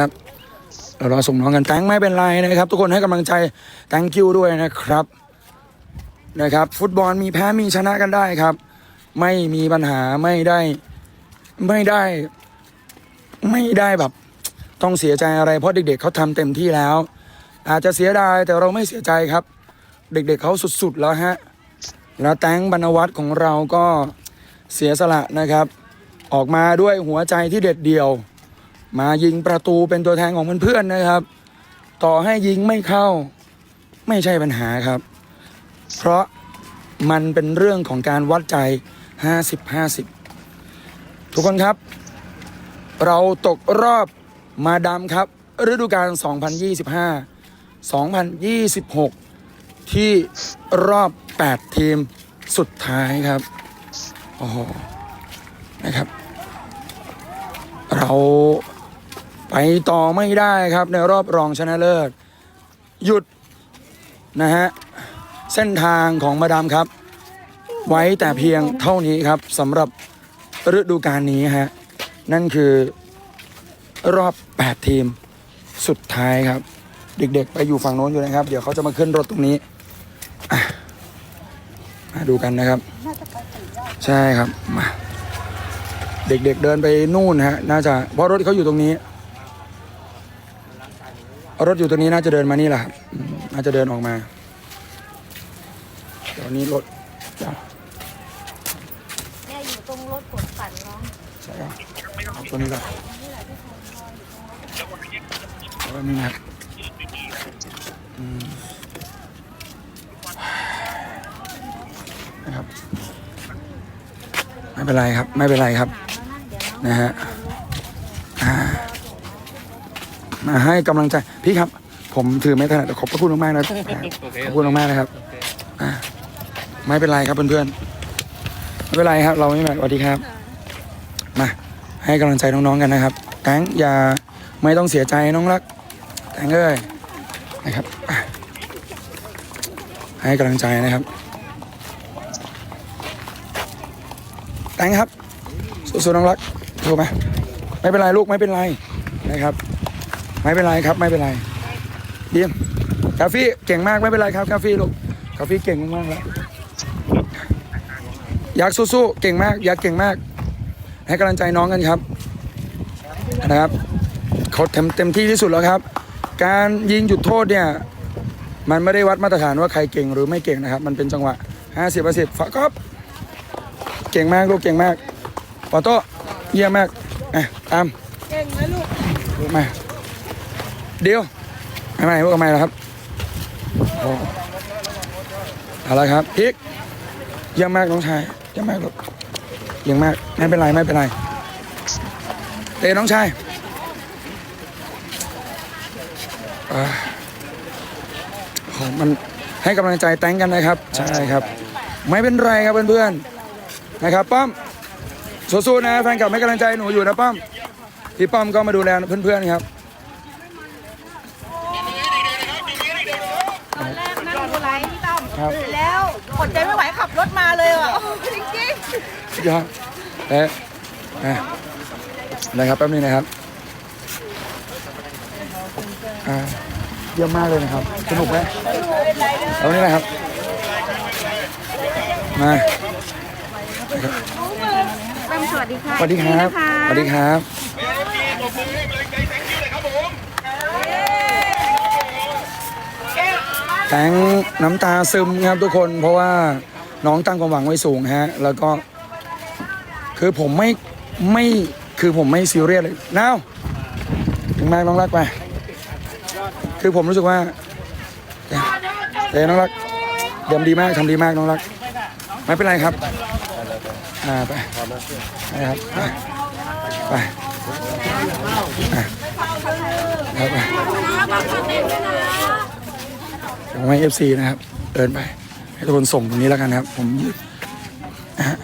ครับเรารอส่งน้องกันแตงไม่เป็นไรนะครับ ทุกคนให้กำลังใจ thank you ด้วยนะครับนะครับ ฟุตบอลมีแพ้มีชนะกันได้ครับ ไม่มีปัญหาไม่ได้ไม่ได้ ไม่ได้แบบ ต้องเสียใจอะไรเพราะเด็ก ๆเขาทำเต็มที่แล้ว อาจจะเสียดายแต่เราไม่เสียใจครับ เด็ก ๆเขาสุดๆแล้วฮะแล้วแตงบรรณวัฒน์ของเราก็เสียสละนะครับ ออกมาด้วยหัวใจที่เด็ดเดี่ยว มายิงประตูเป็นตัวแทนของเพื่อนๆนะครับ ต่อให้ยิงไม่เข้า ไม่ใช่ปัญหาครับ เพราะมันเป็นเรื่องของการวัดใจ 50-50 ทุกคนครับ เราตกรอบมาดามครับ ฤดูกาล 2025 2026 ที่รอบ 8 ทีมสุดท้ายครับ โอ้โห นะครับ เรา ไปต่อไม่ได้ครับในรอบรองชนะเลิศ หยุดนะฮะ เส้นทางของมาดามครับ ไว้แต่เพียงเท่านี้ครับสำหรับฤดูกาลนี้ฮะ นั่นคือรอบ 8 ทีมสุดท้ายครับ เด็กๆ ไปอยู่ฝั่งโน้นอยู่นะครับ เดี๋ยวเขาจะมาขึ้นรถตรงนี้มาดูกันนะครับ ใช่ครับมาเด็กๆเดินไปนู่นฮะ น่าจะเพราะรถเขาอยู่ตรงนี้ รถอยู่ตรงนี้น่าจะเดินมานี่แหละครับอืมน่าจะเดินออกมาเดี๋ยวนี้รถจ้ะเนี่ยอยู่ตรงรถกดปั่นน้องใช่ครับเอาตัวนี้ก่อนแล้วก็นี่นะครับอืมนะครับ ไม่เป็นไรครับ ไม่เป็นไรครับถามแล้วนะเดี๋ยวน้องนะฮะ อ่า มาให้กำลังใจพี่ครับ ผมถือไม่ถนัดแต่ขอบพระคุณมากๆนะขอบคุณมากๆนะครับอ่าไม่เป็นไรครับเพื่อนๆไม่เป็นไรครับ เราไม่เป็นไรสวัสดีครับ มาให้กำลังใจน้องๆกันนะครับแตงอย่าไม่ต้องเสียใจน้องรักแตงเอ้ยนะครับอะให้กำลังใจนะครับแตงครับสู้ๆน้องรักโทรมาไม่เป็นไรลูกไม่เป็นไรนะครับ ไม่เป็นไรครับไม่เป็นไรเดียมคาฟี่เก่งมากไม่เป็นไรครับคาฟี่ลูกคาฟี่เก่งมากๆแล้วอยากสู้ๆเก่งมากอยากเก่งมาก ให้กำลังใจน้องกันครับนะครับเขาเต็มเต็มที่ที่สุดแล้วครับ การยิงจุดโทษเนี่ยมันไม่ได้วัดมาตรฐานว่าใครเก่งหรือไม่เก่งนะครับ มันเป็นจังหวะ 50 50ฝากครับเก่งมากลูกเก่งมากปอโต้เยี่ยมมากอะตามเก่งนะลูกลูกมา เดียวไม่ไม่พวกทำไมล่ะครับอ้เอาละครับพิกเยี่ยมมากน้องชายเยี่ยมมากลูกเยี่ยมมากไม่เป็นไรไม่เป็นไรเตะน้องชายอ่าโอ้มันให้กำลังใจแต้งกันนะครับ ใช่ครับ ไม่เป็นไรครับเพื่อนๆนะครับป้อมสู้ๆนะแฟนคลับให้กำลังใจหนูอยู่นะป้อมพี่ป้อมก็มาดูแลเพื่อนๆครับ ตอนแรกนั่งดูไลฟ์พี่ต้อม ครับตื่นแล้วอดใจไม่ไหวขับรถมาเลยอะจริงยอดเอ๊ะอะนะครับแป๊บนึงนะครับอ่าเยี่ยมมากเลยนะครับสนุกไหมเอานี่นะครับมาๆต้อมสวัสดีค่ะสวัสดีครับสวัสดีครับ แตงน้ำตาซึมครับทุกคนเพราะว่าน้องตั้งความหวังไว้สูงฮะ แล้วก็ คือผมไม่ไม่คือผมไม่ซีเรียสเลยน้าวถึงมากน้องรักไป คือผมรู้สึกว่าเดี๋ยวน้องรักเดิมดีมากทำดีมากน้องรัก ไม่เป็นไรครับอ่าไปไปครับไปไปไปไป ผมให้เอฟซีนะครับ เดินไป ให้ทุกคนส่งตรงนี้แล้วกันนะครับ ผมยืดนะฮะ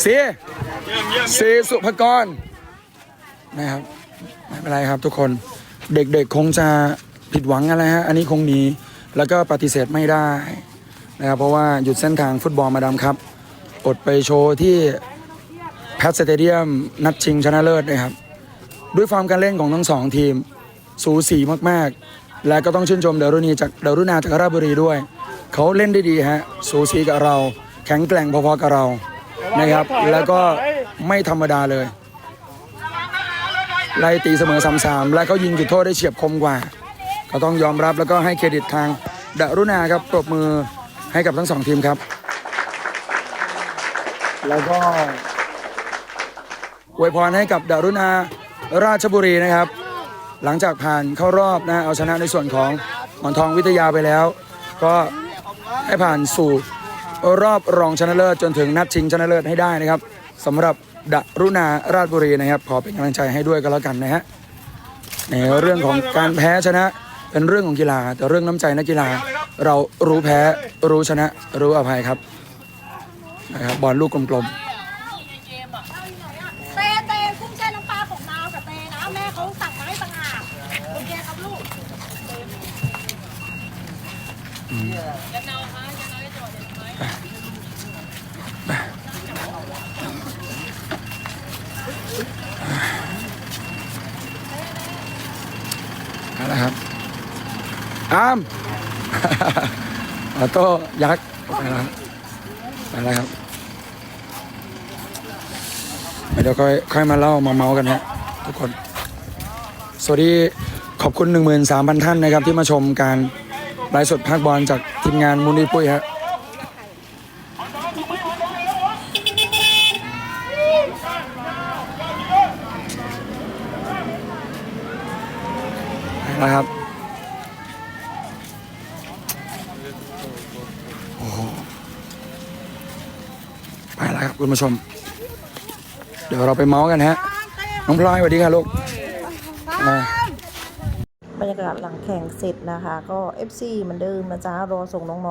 เสียเสียสุภกรนะครับไม่เป็นไรครับทุกคนเด็กๆคงจะผิดหวังอะไรฮะอันนี้คงหนีแล้วก็ปฏิเสธไม่ได้นะครับเพราะว่าหยุดเส้นทางฟุตบอลมาดามครับอดไปโชว์ที่แพทสเตเดียมนัดชิงชนะเลิศนะครับ ด้วยฟอร์มการเล่นของทั้งสองทีม สูสีมากๆ และก็ต้องชื่นชมเดรุณีจากเดรุนาจากราชบุรีด้วย เขาเล่นได้ดีฮะสูสีกับเรา แข็งแกร่งพอๆกับเรานะครับ แล้วก็ไม่ธรรมดาเลยไล่ตีเสมอสามสามและเขายิงจุดโทษได้เฉียบคมกว่า ก็ต้องยอมรับแล้วก็ให้เครดิตทางดารุณาครับปรบมือให้กับทั้งสองทีมครับ แล้วก็อวยพรให้กับดารุณาราชบุรีนะครับ หลังจากผ่านเข้ารอบนะเอาชนะในส่วนของหมอนทองวิทยาไปแล้ว ก็ให้ผ่านสู่รอบรองชนะเลิศจนถึงนัดชิงชนะเลิศให้ได้นะครับสำหรับดรุณาราชบุรีนะครับ ขอเป็นกำลังใจให้ด้วยก็แล้วกันนะฮะในเรื่องของการแพ้ชนะเป็นเรื่องของกีฬา แต่เรื่องน้ำใจนักกีฬา เรารู้แพ้รู้ชนะรู้อภัยครับนะครับบอลลูกกลมเตเตกุ้งแช่น้ำปลาของนาวกับเตนะแม่ เขาสั่งมาให้ต่างหากโอเคครับลูกๆนั่นแหละครับอามออโต้ยักษ์ไปแล้วครับไปแล้วครับเดี๋ยวค่อยค่อยมาเล่ามาเมาส์กันฮะทุกคน สวัสดีขอบคุณ 13,000 ท่านนะครับ ที่มาชมการไลฟ์สดภาคบอลจากทีมงานมูลนิธิปุ้ยฮะนะครับโอ้โหไปแล้วครับคุณผู้ชม เดี๋ยวเราไปเมาส์กันฮะ น้องพลอยสวัสดีค่ะลูก อ่าบรรยากาศหลังแข่งเสร็จนะคะ ก็ FC เหมือนเดิมนะจ๊ะรอส่งน้องๆ